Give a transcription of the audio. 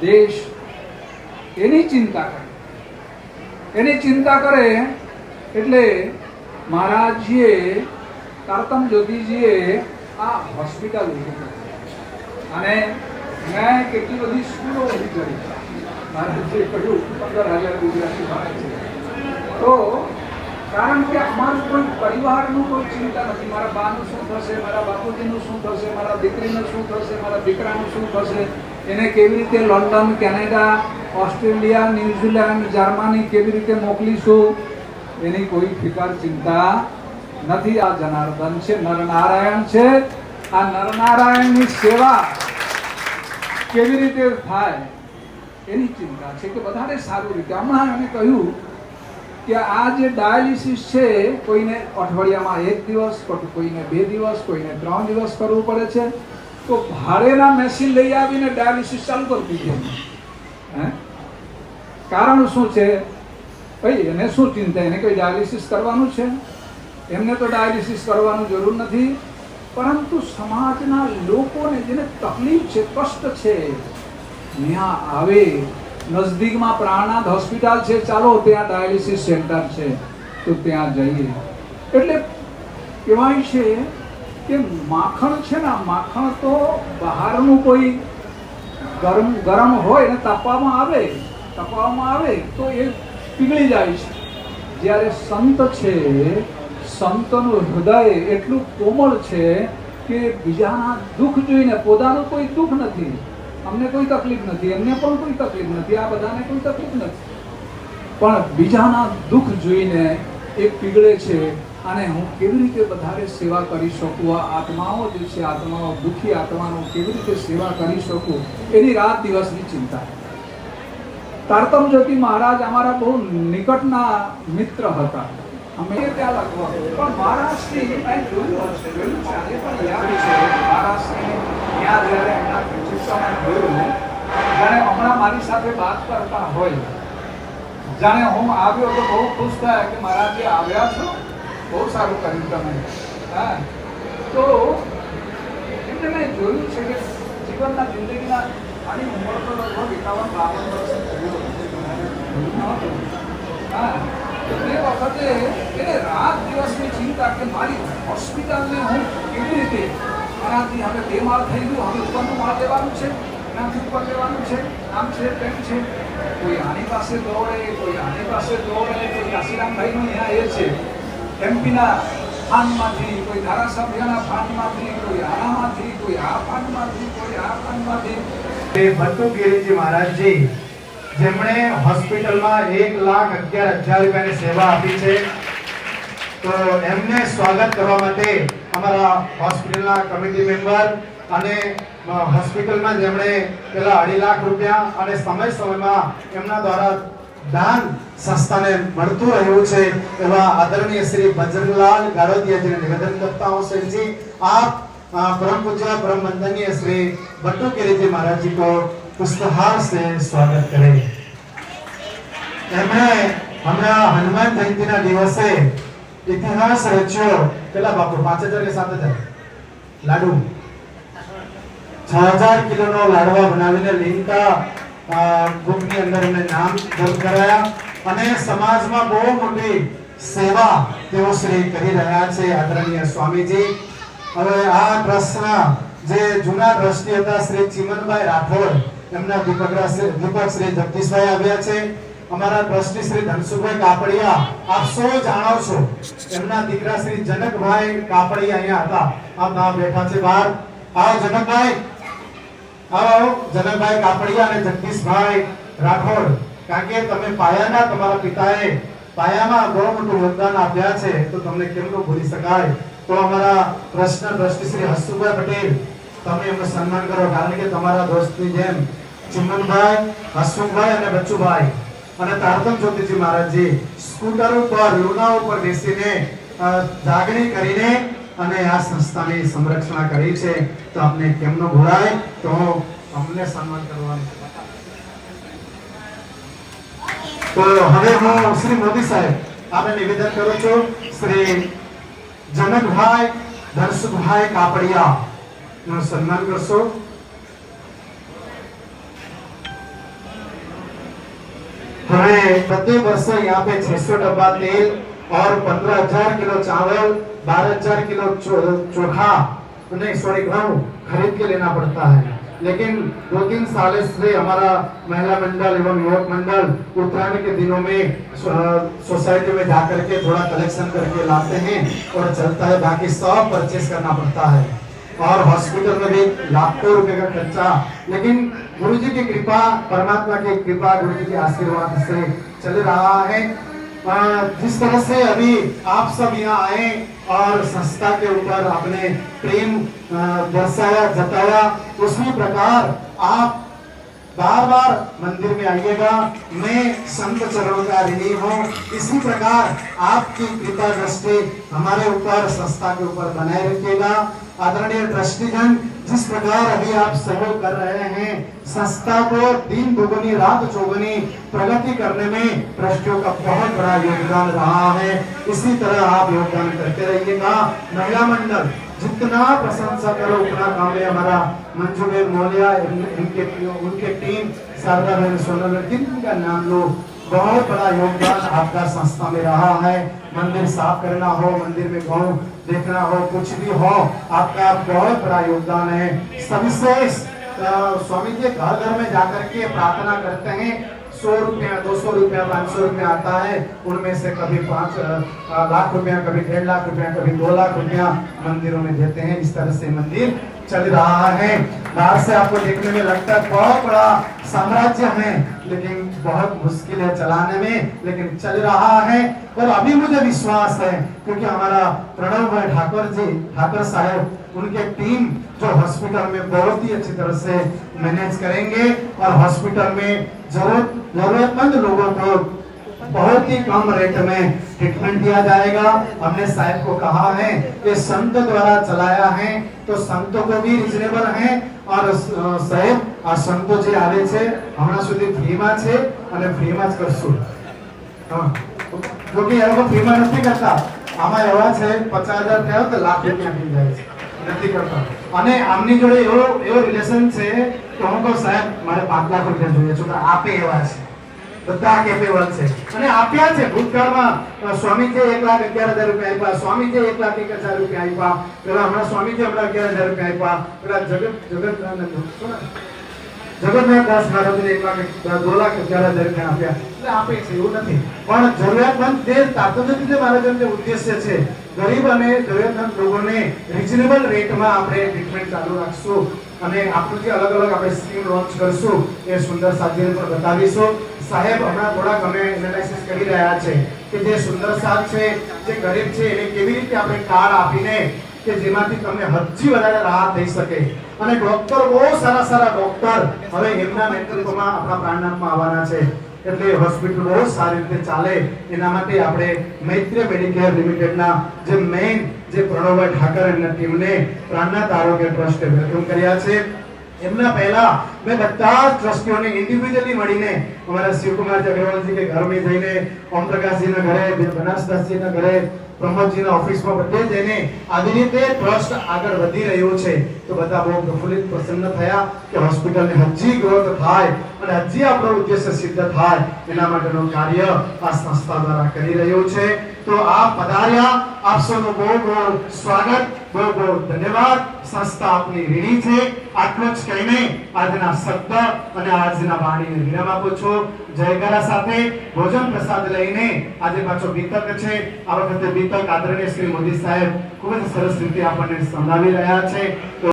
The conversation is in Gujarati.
દેશ એની ચિંતા કરે. એની ચિંતા કરે એટલે મહારાજજીએ તારતમ જ્યોતિજીએ આ હોસ્પિટલ ઊભી કરી અને મેં કેટલી બધી સ્કૂલો ઊભી કરી. મહારાજજીએ કહ્યું, પંદર હજાર ગુજરાતી ભાગ છે. તો કારણ કે અમારું કોઈ પરિવારનું કોઈ ચિંતા નથી. મારા બાનું શું થશે? મારા બાપુજીનું શું થશે? મારા દીકરીનું શું થશે? મારા દીકરાનું શું થશે? એને કેવી રીતે London, Canada, Australia, New Zealand, Germany કેવી રીતે મોકલીશું? એની કોઈ ફિકર ચિંતા નથી. આ જનાર્દન છે, નરનારાયણ છે. આ નરનારાયણની સેવા કેવી રીતે થાય એની ચિંતા છે કે વધારે સારું રીતે. હમણાં એને કહ્યું કે આ જે ડાયાલિસિસ છે, કોઈને અઠવાડિયામાં એક દિવસ કોઈને બે દિવસ, કોઈને ત્રણ દિવસ કરવું પડે છે. તો ભાડેના મેશિન લઈ આવીને ડાયાલિસિસ ચાલુ કરી દીધી હે? કારણ શું છે? ભાઈ, એને શું ચિંતા? એને કોઈ ડાયાલિસિસ કરવાનું છે? એમને તો ડાયાલિસિસ કરવાનું જરૂર નથી. પરંતુ સમાજના લોકોને જેને તકલીફ છે, કષ્ટ છે ત્યાં આવે. નજદીકમાં પ્રાણનાથ હોસ્પિટલ છે. ચાલો, ત્યાં ડાયાલિસિસ સેન્ટર છે. તો ત્યાં જઈએ. એટલે કહેવાય છે કે માખણ છે ને માખણ તો બહારનું કોઈ ગરમ ગરમ હોય ને તપવામાં આવે તપવામાં આવે, તો એ પીગળી જાય છે. જ્યારે સંત છે, સંતનું હૃદય એટલું કોમળ છે કે બીજાના દુઃખ જોઈને પોતાનું કોઈ દુઃખ નથી. અમને કોઈ તકલીફ નથી, એમને પણ કોઈ તકલીફ નથી, આ બધાને કોઈ તકલીફ નથી. પણ બીજાના દુઃખ જોઈને એ પીગળે છે અને હું કેવી રીતે વધારે સેવા કરી શકું? આ આત્માઓ જે છે, આત્માઓ દુઃખી આત્માનો કેવી રીતે સેવા કરી શકું? એની રાત દિવસની ચિંતા. તારતમ જ્યોતિ મહારાજ અમારા બહુ નિકટના મિત્ર હતા. અમે ત્યાં લખવા પણ મહારાષ્ટ્રની મેં જોયું હશે જોયું છે. આજે પણ યાદ છે મહારાષ્ટ્રની ત્યાં જ્યારે એમના ચિત્રમાં જોયું જાણે હમણાં મારી સાથે વાત કરતા હોય. જાણે હું આવ્યો તો બહુ ખુશ થયા કે મહારાજે આવ્યા છો? બહુ સારું કર્યું તમે. હા. તો એટલે મેં જોયું છે કે જીવનના જિંદગીના આની ઉંમર તો લગભગ એકાવન બાવન વર્ષ હા. તે વખતે એને રાત દિવસની ચિંતા કે મારી હોસ્પિટલને હું કેવી રીતે મારાથી હવે બે માળ થઈ ગયું, હવે ઉપરનું માળ લેવાનું છે, એનાથી ઉપર લેવાનું છે, આમ છે તેમ છે. કોઈ આની પાસે દોડે, કોઈ આની પાસે દોડે, કોઈ કાશીરામભાઈનું અહીંયા એ છે. એમપીના ફાનમાંથી કોઈ ધારાસભ્યના ફાનમાંથી કોઈ આનામાંથી, કોઈ આ ફાનમાંથી કોઈ આ ફાનમાંથી એ ગિરિજી મહારાજજી જેમણે હોસ્પિટલમાં એક લાખ અગિયાર હજાર રૂપિયાની સેવા આપી છે, તો એમને સ્વાગત કરવા માટે અમારા હોસ્પિટલના કમિટી મેમ્બર અને હોસ્પિટલમાં જેમણે પેલા અઢી લાખ રૂપિયા અને સમય સમયમાં એમના દ્વારા દાન સંસ્થાને મળતું રહ્યું છે, એવા આદરણીય શ્રી ભજનલાલ ગારોદિયાજીને નિવેદન કરતા હું શ્રીજી આપ પરમ પૂજ્ય, પરમ વંદનીય શ્રી ભટ્ટુ ગિરિજી મહારાજજી કો પુષ્પહાર સે સ્વાગત કરે. એમણે હમણાં હનુમાન જયંતિના દિવસે ઇતિહાસ રચ્યો. કેટલા બાપુ, પાંચ હજાર કે સાત હજાર? લાડુ. છ હજાર કિલોનો લાડવા બનાવીને લીંકા ગ્રુપની અંદર એમને નામ દર્જ કરાયા. અને સમાજમાં બહુ મોટી સેવા તેઓ શ્રી કરી રહ્યા છે, આદરણીય સ્વામીજી. હવે આ ટ્રસ્ટના જે જૂના ટ્રસ્ટી હતા, શ્રી ચિમનભાઈ રાઠોડ એમના દીપક શ્રી જગદીશભાઈ આવ્યા છે. અમારા ટ્રસ્ટી શ્રી ધનસુખભાઈ કાપડિયા, આપ સૌ જાણો છો. એમના દીકરા શ્રી જનકભાઈ કાપડિયા અહીંયા હતા. આપ નામ બેઠા છે બહાર. આવો જનકભાઈ. આવો જનકભાઈ કાપડિયા અને જગદીશભાઈ રાઠોડ. કારણ કે તમે પાયાના તમારા પિતાએ પાયામાં બહુ મોટું યોગદાન આપ્યા છે. તો તમને કેમ ન ભૂલી શકાય? તો અમારા ટ્રસ્ટના ટ્રસ્ટી શ્રી હસુભાઈ પટેલ, તમે એમનું સન્માન કરો. કારણ કે તમારા દોસ્તની જેમ ચિમનભાઈ હસમુખભાઈ અને બચ્ચુભાઈ. અને તારતમ જ્યોતિજી મહારાજજી, સ્કૂટર ઉપર લુના ઉપર બેસીને જાગણી કરીને અને આ સંસ્થાની સંરક્ષણા કરી છે. તો આપને કેમ ન ભૂલાય તો અમને સન્માન કરવાનું તો હવે હું શ્રી મોદી સાહેબ આપણે નિવેદન કરું છું. શ્રી જનકભાઈ, ધનસુખભાઈ કાપડિયા નું સન્માન કરશો. हमें प्रत्येक वर्ष यहाँ पे 600 डब्बा तेल और 15000 किलो चावल 12000 किलो चोखा नहीं सॉरी गेहूँ खरीद के लेना पड़ता है। लेकिन दो तीन साल से हमारा महिला मंडल एवं युवक मंडल उत्तरायण के दिनों में सोसाइटी में जाकर के थोड़ा कलेक्शन करके लाते हैं और चलता है। बाकी सब परचेस करना पड़ता है। और हॉस्पिटल में भी लाखों रुपए का खर्चा। लेकिन गुरु जी की कृपा, परमात्मा की कृपा गुरु जी के आशीर्वाद से चल रहा है। जिस तरह से अभी आप सब यहाँ आए और संस्था के ऊपर आपने प्रेम दर्शाया, जताया उसी प्रकार आप बार बार मंदिर में आइएगा। मैं संत चरणों का ऋणी हूँ। इसी प्रकार आपकी कृपा दृष्टि हमारे ऊपर, संस्था के ऊपर बनाए रखिएगा। आदरणीय ट्रस्टीगण जिस प्रकार अभी आप सहयोग कर रहे हैं, संस्था को दिन दुगुनी रात चौगुनी प्रगति करने में ट्रस्टियों का बहुत बड़ा योगदान रहा है। इसी तरह आप योगदान करते रहिएगा। महिला मंडल, जितना प्रशंसा करो, उतना काम है हमारा। मंजू बेन मौलिया इनके उनके टीम, शारदा बहन, सोनल, जिनका नाम लो बहुत बड़ा योगदान आपका संस्था में रहा है। मंदिर साफ़ करना हो मंदिर में गौ देखना हो कुछ भी हो आपका बहुत बड़ा योगदान है। अ, स्वामी जी घर घर में जाकर के प्रार्थना करते हैं। सौ रुपया दो सौ रुपया पाँच सौ रुपया आता है। उनमें से कभी पाँच लाख रुपया कभी डेढ़ लाख रुपया कभी दो लाख रुपया मंदिरों में देते हैं। इस तरह से मंदिर चल रहा है। बाहर से आपको देखने में लगता है बहुत बड़ा साम्राज्य है। लेकिन बहुत मुश्किल है चलाने में, लेकिन चल रहा है और अभी मुझे विश्वास है क्योंकि हमारा प्रणव भाई ठाकुर जी, ठाकुर साहब, उनके टीम जो हॉस्पिटल में बहुत ही अच्छी तरह से मैनेज करेंगे और हॉस्पिटल में ज़रूरत, जरूरतमंद लोगों को बहुत ही कम रेट में ट्रीटमेंट दिया जाएगा हमने साहब को कहा है कि संत द्वारा चलाया है तो संतों को भी रिजनेबल है और અ, સાહેબ આ સંતો જે આવે છે હમણાં સુધી ફ્રીમાં છે અને ફ્રીમાં જ કરશું હા. જો કે એ લોકો ફ્રીમાં નથી કરતા આમાં એવા છે પચાસ હજાર થયા તો લાખ રૂપિયા થઈ જાય છે નથી કરતા અને આમની જોડે એવો એવો રિલેશન છે કે હું કહું સાહેબ મારે પાંચ લાખ રૂપિયા જોઈએ છે તો આપે એવા છે બધા કેપેબલ છે. અને આપ્યા છે ભૂતકાળમાં સ્વામીજી એક લાખ અગિયાર હજાર રૂપિયા આપ્યા સ્વામીજી એક લાખ એક હજાર રૂપિયા આપ્યા, પેલા હમણાં સ્વામીજી હમણાં અગિયાર હજાર રૂપિયા આપ્યા, પેલા જગત જગત જગન્નાથ દાસ એવું નથી. પણ જરૂરિયાતમંદ ઉદ્દેશ્ય છે, ગરીબ અને જરૂરિયાતમંદ લોકોને આપણે ચાલુ રાખશું. અને આપણું જે અલગ અલગ આપણે સ્કીમ લોન્ચ કરશું, એ સુંદર સાધ્યને પણ બતાવીશું. સાહેબ, હમણાં થોડાક અમે એનાલિસિસ કરી રહ્યા છે કે જે સુંદર સાથ છે, જે ગરીબ છે, એને કેવી રીતે આપણે કાર્ડ આપીને કે જેમાંથી તમને હજી વધારે રાહત થઈ શકે. અને ડોક્ટર બહુ સારા સારા ડોક્ટર હવે એમના નેતૃત્વમાં આપણા પ્રાણનામાં આવવાના છે. એટલે હોસ્પિટલ બહુ સારી રીતે ચાલે. એના માટે આપણે મૈત્રી મેડિકેર લિમિટેડના જે મેઇન જે પ્રણવભાઈ ઠાકર એમના ટીમને પ્રાણનાથ આરોગ્ય ટ્રસ્ટે વેલકમ કર્યા છે. એમના પહેલા મેં બધા જ ટ્રસ્ટીઓને ઇન્ડિવિડ્યુઅલી મળીને અમારા શિવકુમાર અગ્રવાલજી કે ઘરમે જઈને ઓમ પ્રકાશજીના ઘરે, બનાસદાસજીના ઘરે, પ્રમોદજીના ઓફિસમાં બધે જઈને આવી રીતે ટ્રસ્ટ આગળ વધી રહ્યો છે. તો બધા બહુ પ્રફુલ્લિત, પ્રસન્ન થયા કે હોસ્પિટલને હજી ગ્રોથ થાય અને હજી આપણો ઉદ્દેશ્ય સિદ્ધ થાય. એના માટેનું કાર્ય આ સંસ્થા દ્વારા કરી રહ્યું છે. તો આ પધાર્યા. આપ સૌનું બહુ બહુ સ્વાગત, બહુ બહુ ધન્યવાદ. સંસ્થા આપની ઋણી છે. આટલું જ કહીને આજના શબ્દ અને આજના વાણીને વિરામ આપું છું. જયકારા સાથે ભોજન પ્રસાદ લઈને આજે પાછો બીતક છે. આ વખતે બીતક આદરણીય શ્રી મોદી સાહેબ ખૂબ જ સરસ રીતે આપણને સંભળાવી રહ્યા છે.